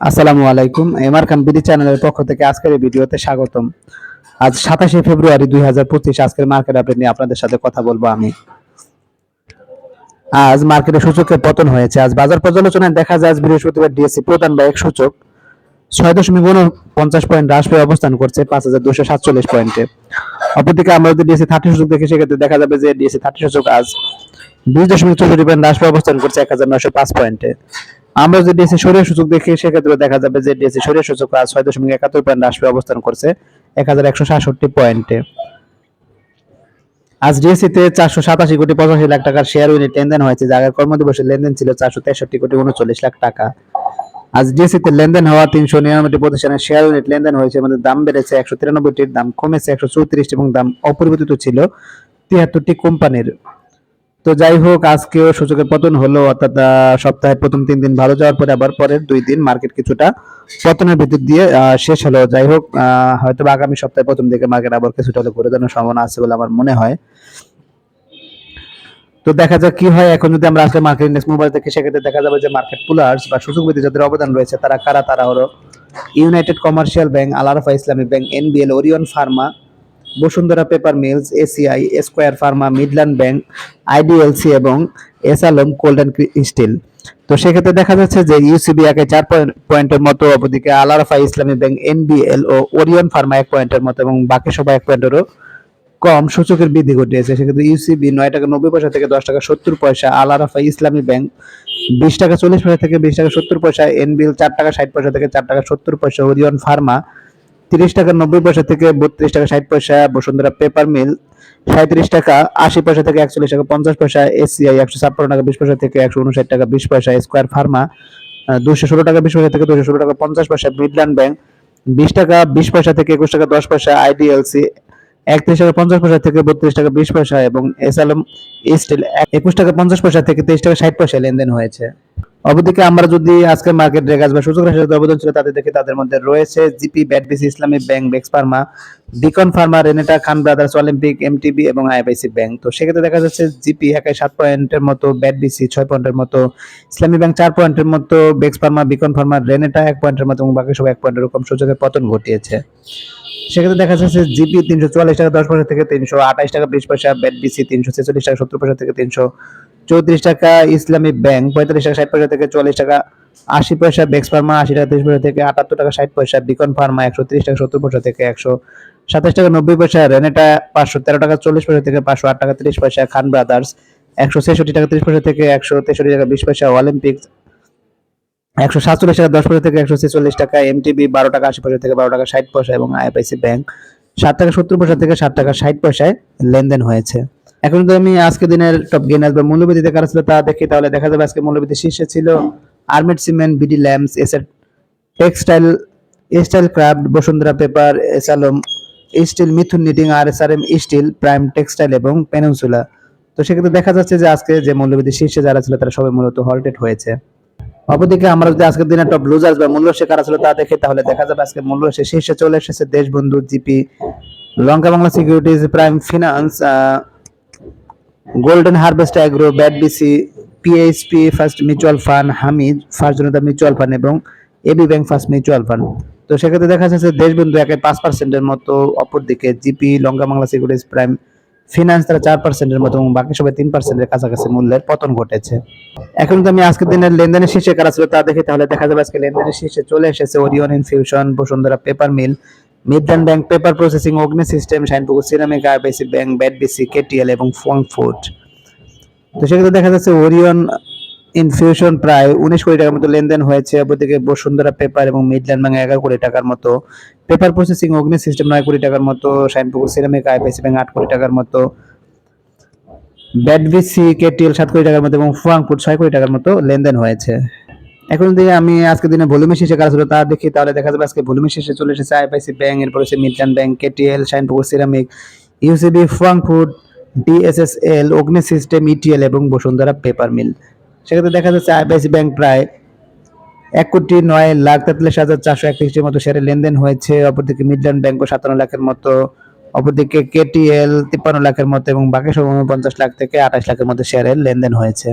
আসসালামু আলাইকুম। এমআর খান বিডি চ্যানেলের পক্ষ থেকে আজকের এই ভিডিওতে স্বাগতম। আজ সাতাশে ফেব্রুয়ারি দুই হাজার পঁচিশ আজকের মার্কেট আপডেট নিয়ে আপনাদের সাথে কথা বলব আমি। আজ মার্কেটে সূচকের পতন হয়েছে। আজ বাজার পর্যালোচনায় দেখা যায়, আজ বৃহস্পতিবার ডিএসসি প্রধান বা এক সূচক ছয় দশমিক পঞ্চাশ পয়েন্ট হ্রাস পেয়ে অবস্থান করছে পাঁচ হাজার দুশো সাতচল্লিশ পয়েন্টে। অপরদিকে আমরা যদি ডিএসসি থার্টি সূচক দেখি, সেক্ষেত্রে দেখা যাবে যে ডিএসসি থার্টি সূচক আজ বিশ দশমিক চৌষট্টি পয়েন্ট হ্রাস পেয়ে অবস্থান করছে এক হাজার নয়শো পাঁচ পয়েন্টে। আমরা যদি ডিএসসি সরিয়ে সূচক দেখি, সেক্ষেত্রে দেখা যাবে যে ডিএসসি সরিয়ে সূচক আজ ছয় দশমিক একাত্তর পয়েন্ট হ্রাস পেয়ে অবস্থান করছে এক হাজার একশো সাতষট্টি পয়েন্টে। আজ ডিএসসি তে চারশো সাতাশি কোটি পঁচাশি লাখ টাকার শেয়ার ইউনিট লেনদেন হয়েছে, যা আগের কর্মদিবসের লেনদেন ছিল চারশো তেষট্টি কোটি উনচল্লিশ লাখ টাকা। আজ ডিএসসি তে লেনদেন হওয়া তিনশো নিরানব্বইটি প্রতিষ্ঠানের শেয়ার ইউনিট লেনদেন হয়েছে মধ্যে দাম বেড়েছে একশো তিরানব্বইটির, দাম কমেছে একশো চৌত্রিশটি এবং দাম অপরিবর্তিত ছিল তিয়াত্তরটি কোম্পানির। তো যাই হোক আজকেও সূচকের পতন হলো অর্থাৎ আহ, সপ্তাহের প্রথম তিন দিন ভালো যাওয়ার পরে আবার পরের দুই দিন মার্কেট কিছুটা পতনের ভিতর দিয়ে শেষ হলো। যাই হোক হয়তো আগামী সপ্তাহে প্রথম দিকে মার্কেট আবার কিছুটা হলে ঘুরে দাঁড়ানোর সম্ভাবনা আছে বলে আমার মনে হয়। তো দেখা যাক কি হয়। এখন যদি আমরা আসলে মার্কেট ইন্ডেক্স মোবাইল থেকে সেক্ষেত্রে দেখা যাবে যে মার্কেট পুলার্স বা সুযোগ বৃদ্ধি যাদের অবদান রয়েছে তারা কারা? তারা হলো United Commercial bank Al-Arafah Islamic bank NBL Orion pharma Bashundhara paper mills, ACI, square pharma, Midland bank, IDLC এবং এসালম কোল্ড অ্যান্ড স্টিল। তো সেক্ষেত্রে দেখা যাচ্ছে যে ইউসিবি একে চার পয়েন্ট- পয়েন্টের মতো, অপরদিকে আলারফা ইসলামী ব্যাংক, এনবিএল ও ওরিয়ন ফার্মা এক পয়েন্টের মতো এবং বাকি সবাই এক পয়েন্টেরও কম সূচকের বৃদ্ধি ঘটিয়েছে। সেক্ষেত্রে ইউসিবি নয় টাকা নব্বই পয়সা থেকে দশ টাকা সত্তর পয়সা আল ইসলামী ব্যাংক বিশ টাকা চল্লিশ পয়সা থেকে বিশ টাকা সত্তর পয়সা, এনবিএল চার টাকা ষাট পয়সা থেকে চার টাকা সত্তর পয়সা, ওরিয়ন ফার্মা তিরিশ টাকা নব্বই পয়সা থেকে বত্রিশ টাকা ষাট পয়সা, বসুন্ধরা পেপার মিল সাঁত্রিশ টাকা, আশি পয়সা থেকে একচল্লিশ টাকা, পঞ্চাশ পয়সা এসিআই একশো ছাপ্পান্ন টাকা, বিশ পয়সা থেকে একশো উনষাট টাকা, বিশ পয়সা স্কোয়ার ফার্মা দুশো ষোলো টাকা, বিশ পয়সা থেকে দুশো ষোলো টাকা, পঞ্চাশ পয়সা মিডল্যান্ড ব্যাংক বিশ টাকা, বিশ পয়সা থেকে একুশ টাকা, দশ পয়সা আইডিএলসি একত্রিশ টাকা, পঞ্চাশ পয়সা থেকে বত্রিশ টাকা, বিশ পয়সা এবং এসএলএম স্টিল একুশ টাকা, পঞ্চাশ পয়সা থেকে তেইশ টাকা, ষাট পয়সা লেনদেন হয়েছে। অপরদিকে আমরা যদি আজকের মার্কেট রেগাজ বা সূচক রাশির অবদান ছিল তাদের দেখি তাদের মধ্যে রয়েছে GP, BATBC, Islami bank, Bex pharma, Beacon pharma, Renata, Khan brothers, Olympic, MTB এবং আইবিসি ব্যাংক। তো সেক্ষেত্রে দেখা যাচ্ছে জিপি একাই সাত পয়েন্টের মতো, ব্যাটবিসি ছয় পয়েন্টের মতো, ইসলামী ব্যাংক চার পয়েন্টের মতো, Bex pharma, Beacon pharma, Renata এক পয়েন্টের মতো এবং বাকি সব এক পয়েন্টের এরকম সূচকের পতন ঘটিয়েছে। সেক্ষেত্রে দেখা যাচ্ছে জিপি তিনশো চুয়াল্লিশ টাকা দশ পয়সা থেকে তিনশো আঠাশ টাকা বিশ পয়সা, ব্যাটবিসি তিনশো ছেচল্লিশ টাকা সত্তর পয়সা থেকে তিনশো চৌত্রিশ টাকা ইসলামী ব্যাংক, পঁয়তাল্লিশ টাকা ষাট পয়সা থেকে চল্লিশ টাকা, আশি পয়সা বেক্স ফার্মা, আশি টাকা তিরিশ পয়সা থেকে আটাত্তর টাকা ষাট পয়সা বিকন ফার্মা, একশো তিরিশ টাকা সত্তর পয়সা থেকে একশো সাতাশ টাকা নব্বই পয়সা রেনেটা, পাঁচশো তেরো টাকা চল্লিশ পয়সা থেকে পাঁচশো আট টাকা তিরিশ পয়সা খান ব্রাদার্স, একশো ছেষট্টি টাকা তিরিশ পয়সা থেকে একশো তেষট্টি টাকা বিশ পয়সা অলিম্পিক একশো সাতচল্লিশ টাকা দশ পয়সা থেকে একশো ছেচল্লিশ টাকা এমটিবি, বারো টাকা আশি পয়সা থেকে বারো টাকা ষাট পয়সা এবং আইএফআইসি ব্যাংক, সাত টাকা সত্তর পয়সা থেকে সাত টাকা ষাট পয়সায় লেনদেন হয়েছে। এখন তো আমি আজকে দিনের টপ গেনার বা মূল্যবৃদ্ধিতে কারা ছিল তা দেখি, তাহলে দেখা যাবে আজকে মূল্যবৃদ্ধি শীর্ষে ছিল আর্মেড cement BD lamps এসএর textile style craft Bashundhara paper S Alam steel Mithun knitting R S R M steel prime textile এবং পেনিনসুলা তো সেক্ষেত্রে দেখা যাচ্ছে যে আজকে যে মূল্যবৃদ্ধি শীর্ষে যারা ছিল, তারা সবাই মূলত হল্টেড হয়েছে। অপরদিকে আমরা যদি আজকের দিনে টপ লুজার্স বা মূল্য সে কারা ছিল তা দেখি, তাহলে দেখা যাবে আজকে মূল্য সে শীর্ষে চলে এসেছে Deshbandhu GP Lanka Bangla securities prime finance golden harvest agro BAT BC PHP first mutual fund Hamid first Janata mutual fund এবং AB bank first mutual fund তো সেক্ষেত্রে দেখা যাচ্ছে দেশবন্ধু একে পাঁচ পার্সেন্টের মতো, অপরদিকে GP Lanka Bangla securities prime finance তারা চার পার্সেন্টের মতো এবং বাকি সবাই তিন পার্সেন্টের কাছাকাছি মূল্যের পতন ঘটেছে। এখন যদি আমি আজকের দিনের লেনদেনের শীর্ষে কারা ছিল তা দেখি, তাহলে দেখা যাবে আজকে লেনদেনের শীর্ষে চলে এসেছে Orion infusion Bashundhara paper mill Midland bank paper processing Agni system Shinepukur ceramic IBC bank BATBC KTL এবং ফুড তো সেক্ষেত্রে দেখা যাচ্ছে ওরিয়ন ইনফিউশন প্রায় উনিশ কোটি টাকার মতো লেনদেন হয়েছে। অপরদিকে বসুন্ধরা পেপার এবং মিডল্যান্ড ব্যাংক এগারো কোটি টাকার মতো। পেপার প্রসেসিং অগ্নি সিস্টেম নয় কোটি টাকার মতো। শাইনপুকুর সিরামিক আইবিসি ব্যাংক আট কোটি টাকার মতো। ব্যাটবিসি কেটিএল সাত কোটি টাকার মতো এবং ফুয়াংপুর ছয় কোটি টাকার মতো লেনদেন হয়েছে। এখন যদি আমি আজকে দিনে ভলিউমের শেষে কাজ হলো তা দেখি, তাহলে দেখা যাবে আজকে ভলিউমের শেষে চলে এসেছে আইপিসি ব্যাংক এরপর হচ্ছে Midland bank KTL Shinepukur ceramic UCB Fuwang food DSSL Agni system ETL এবং বসুন্ধরা পেপার মিল সেক্ষেত্রে দেখা যাচ্ছে আইপিআইসি ব্যাংক প্রায় এক কোটি নয় লাখ তেতাল্লিশ হাজার চারশো একত্রিশটির মতো শেয়ারের লেনদেন হয়েছে। অপরদিকে মিডল্যান্ড ব্যাংকও সাতান্ন লাখের মতো, অপরদিকে কেটিএল তিপ্পান্ন লাখের মতো এবং বাকি সব পঞ্চাশ লাখ থেকে আঠাশ লাখের মতো শেয়ারের লেনদেন হয়েছে।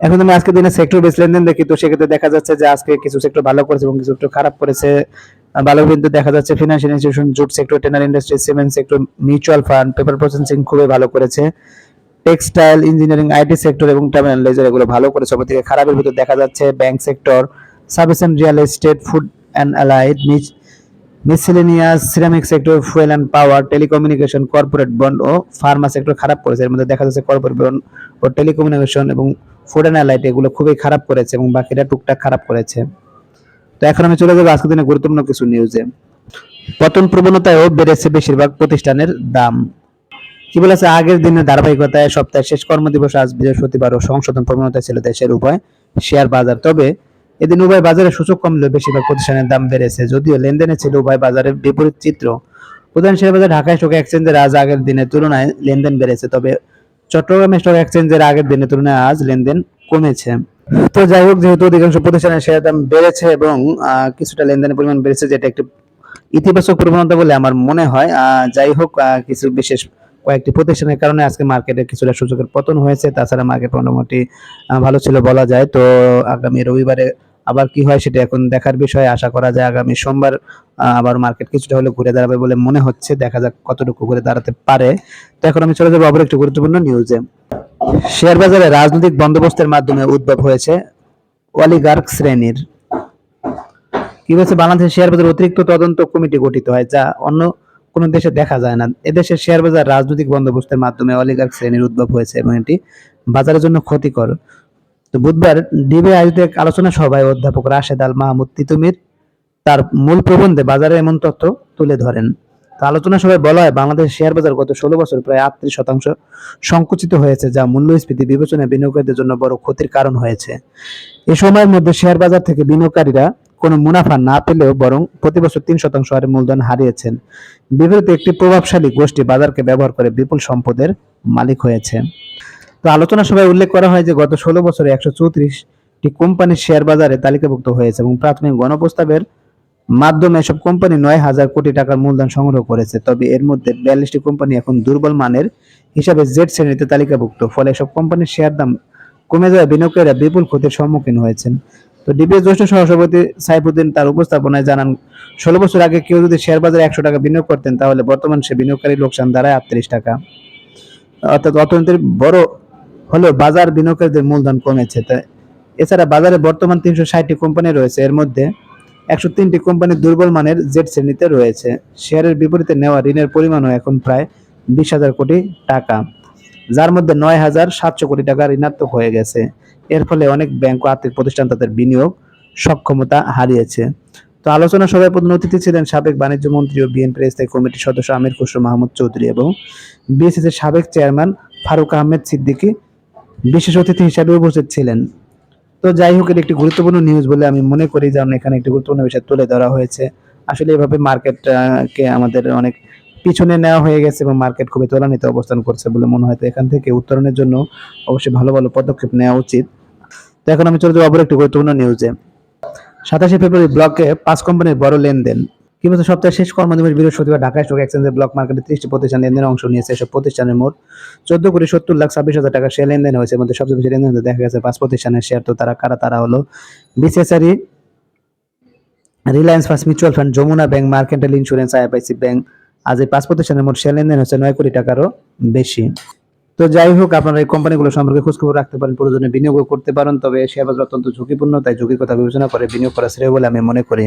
এখন আমি আজকে দিনে সেক্টর বেস লেনদেন দেখি, তো সেক্ষেত্রে দেখা যাচ্ছে যে আজকে কিছু সেক্টর ভালো করেছে এবং কিছু সেক্টর খারাপ করেছে। ভালো কিন্তু দেখা যাচ্ছে financial institution jute sector tannery industry cement sector mutual fund paper processing খুবই ভালো করেছে। টেক্সটাইল ইঞ্জিনিয়ারিং আইটি সেক্টর এবং টার্মিনাল লেজার এগুলো ভালো করেছে। সব থেকে খারাপের ভিতর দেখা যাচ্ছে bank sector service and real estate food and allied miscellaneous ceramic sector fuel and power telecommunication corporate bond O pharma sector খারাপ করেছে। এর মধ্যে দেখা যাচ্ছে কর্পোরেট বন্ড ও টেলিকমিউনিকেশন এবং ফুড অ্যান্ড অ্যালাইট এগুলো খুবই খারাপ করেছে এবং বাকিরা টুকটাক খারাপ করেছে। তো এখন আমি চলে যাব আজকের দিনে গুরুত্বপূর্ণ কিছু নিউজে পতন প্রবণতায়ও বেড়েছে বেশিরভাগ প্রতিষ্ঠানের দাম। কি বলেছে? আগের দিনের ধারাবাহিকতায় সপ্তাহের শেষ কর্মদিবস আজ বৃহস্পতিবার ও সংশোধন প্রবণতা ছিল দেশের উভয় শেয়ার বাজার। তবে এদিন উভয় বাজারে সূচক কমলেও বেশিরভাগ প্রতিষ্ঠানের দাম বেড়েছে, যদিও লেনদেনে ছিল উভয় বাজারের বিপরীত চিত্র। প্রধান শেয়ার বাজার ঢাকা স্টক এক্সচেঞ্জের আজ আগের দিনের তুলনায় লেনদেন বেড়েছে, তবে চট্টগ্রাম স্টক এক্সচেঞ্জের আগের দিনের তুলনায় আজ লেনদেন কমেছে। তো যাই হোক, যেহেতু অধিকাংশ প্রতিষ্ঠানের শেয়ার দাম বেড়েছে এবং কিছুটা লেনদেনের পরিমাণ বেড়েছে, যেটা একটি ইতিবাচক প্রবণতা বলে আমার মনে হয় যাই হোক কিছু বিশেষ কয়েকটি প্রতিষ্ঠানের কারণে আজকে মার্কেটে কিছুটা সূচকের পতন হয়েছে। তাছাড়া মার্কেট মোটামুটি ভালো ছিল বলা যায়। তো আগামী রবিবারে আবার কি হয় সেটা এখন দেখার বিষয়। আশা করা যায় আগামী সোমবার আবার মার্কেট কিছুটা হলে ঘুরে দাঁড়াবে বলে মনে হচ্ছে। দেখা যাক কতটুকু ঘুরে দাঁড়াতে পারে। তো এখন আমি চলে যাব আবার একটি গুরুত্বপূর্ণ নিউজে শেয়ার বাজারে রাজনৈতিক বন্দোবস্তের মাধ্যমে উদ্ভব হয়েছে অলিগার্ক শ্রেণির। কি হয়েছে? বাংলাদেশের শেয়ার বাজার অতিরিক্ত তদন্ত কমিটি গঠিত হয়, যা অন্য কোন দেশে দেখা যায় না। এদেশের শেয়ার বাজার রাজনৈতিক বন্দোবস্তের মাধ্যমে অলিগার্ক শ্রেণির উদ্ভব হয়েছে এবং এটি বাজারের জন্য ক্ষতিকর। তো বুধবার ডিবি আয়োজিত এক আলোচনা সভায় অধ্যাপক রাশেদ আল মাহমুদ তিতুমির তার মূল প্রবন্ধে বাজারে এমন তথ্য তুলে ধরেন। তো আলোচনা সভায় বলা হয় বাংলাদেশ শেয়ার বাজার গত ষোলো বছর প্রায় আটত্রিশ শতাংশ সংকুচিত হয়েছে, যা মূল্যস্ফীতি বিবেচনায় বিনিয়োগকারীদের জন্য বড় ক্ষতির কারণ হয়েছে। এ সময়ের মধ্যে শেয়ার বাজার থেকে বিনিয়োগকারীরা কোনো মুনাফা না পেলেও বরং প্রতি বছর তিন শতাংশ হারে মূলধন হারিয়েছেন। বিপরীতে একটি প্রভাবশালী গোষ্ঠী বাজারকে ব্যবহার করে বিপুল সম্পদের মালিক হয়েছে। তো আলোচনা সভায় উল্লেখ করা হয় যে গত ষোলো বছরে একশো চৌত্রিশটি কোম্পানির শেয়ার বাজারে তালিকাভুক্ত হয়েছে এবং প্রাথমিক গণপ্রস্তাবের মাধ্যমে এসব কোম্পানি নয় হাজার কোটি টাকার মূলধন সংগ্রহ করেছে। তবে এর মধ্যে বিয়াল্লিশটি কোম্পানি এখন দুর্বল মানের হিসাবে জেড শ্রেণীতে তালিকাভুক্ত, ফলে এসব কোম্পানির শেয়ার দাম কমে যাওয়ায় বিনিয়োগকারীরা বিপুল ক্ষতির সম্মুখীন হয়েছেন। তো ডিবিএস জ্যেষ্ঠ সহসভাপতি সাইফুদ্দিন তার উপস্থাপনায় জানান, ষোলো বছর আগে কেউ যদি শেয়ার বাজারে একশো টাকা বিনিয়োগ করতেন তাহলে বর্তমান সে বিনিয়োগকারী লোকসান দাঁড়ায় আটত্রিশ টাকা। অর্থাৎ অর্থনীতির বড় হলেও বাজার বিনিয়োগকারীদের মূলধন কমেছে। তা এছাড়া বাজারে বর্তমান তিনশো ষাটটি কোম্পানি রয়েছে। এর মধ্যে একশো তিনটি কোম্পানি দুর্বল মানের জেড শ্রেণীতে রয়েছে। শেয়ারের বিপরীতে নেওয়া ঋণের পরিমাণও এখন প্রায় বিশ হাজার কোটি টাকা, যার মধ্যে নয় হাজার সাতশো কোটি টাকা ঋণাত্মক হয়ে গেছে। এর ফলে অনেক ব্যাংক ও আর্থিক প্রতিষ্ঠান তাদের বিনিয়োগ সক্ষমতা হারিয়েছে। তো আলোচনা সভায় প্রধান অতিথি ছিলেন সাবেক বাণিজ্য মন্ত্রী ও বিএনপির স্থায়ী কমিটির সদস্য আমির খুসরো মাহমুদ চৌধুরী এবং বিএসএস এর সাবেক চেয়ারম্যান ফারুক আহমেদ সিদ্দিকী। বিশেষ অতিথি হিসাবে উপস্থিত ছিলেন। তো যাই হোক, এটা একটি গুরুত্বপূর্ণ নিউজ বলে আমি মনে করি যেমন এখানে একটি গুরুত্বপূর্ণ বিষয় তুলে ধরা হয়েছে। আসলে এভাবে মার্কেট কে আমাদের অনেক পিছনে নেওয়া হয়ে গেছে এবং মার্কেট খুবই তলানিতে অবস্থান করছে বলে মনে হয়। তো এখান থেকে উত্তরণের জন্য অবশ্যই ভালো ভালো পদক্ষেপ নেওয়া উচিত। তো এখন আমি চলে যাব আবার একটি গুরুত্বপূর্ণ নিউজে সাতাশে ফেব্রুয়ারি ব্লকে পাঁচ কোম্পানির বড় লেনদেন। কি বলছে সপ্তাহের শেষ কর্মদিবস বৃহস্পতিবার ঢাকা স্টক এক্সচেঞ্জের ব্লক মার্কেটে ত্রিশটি প্রতিষ্ঠান লেনদেনে অংশ নিয়েছে। এসব প্রতিষ্ঠানের মোট চোদ্দ কোটি সত্তর লাখ ছাব্বিশ হাজার টাকা শেয়ার লেনদেন হয়েছে। মধ্যে সবচেয়ে বেশি লেনদেন দেখা গেছে পাঁচ প্রতিষ্ঠানের শেয়ার তো তারা কারা? তারা হলো বিসিএসআরই Reliance first mutual fund Jamuna bank mercantile insurance IFIC bank আজ এই পাঁচ প্রতিষ্ঠানের মোট শেয়ার লেনদেন হচ্ছে নয় কোটি টাকারও বেশি। তো যাই হোক, আপনারা এই কোম্পানিগুলো সম্পর্কে খোঁজখবর রাখতে পারেন, প্রয়োজনে বিনিয়োগ করতে পারেন, তবে শেয়ার বাজার অত্যন্ত ঝুঁকিপূর্ণ, তাই ঝুঁকির কথা বিবেচনা করে বিনিয়োগ করা শ্রেয় বলে আমি মনে করি।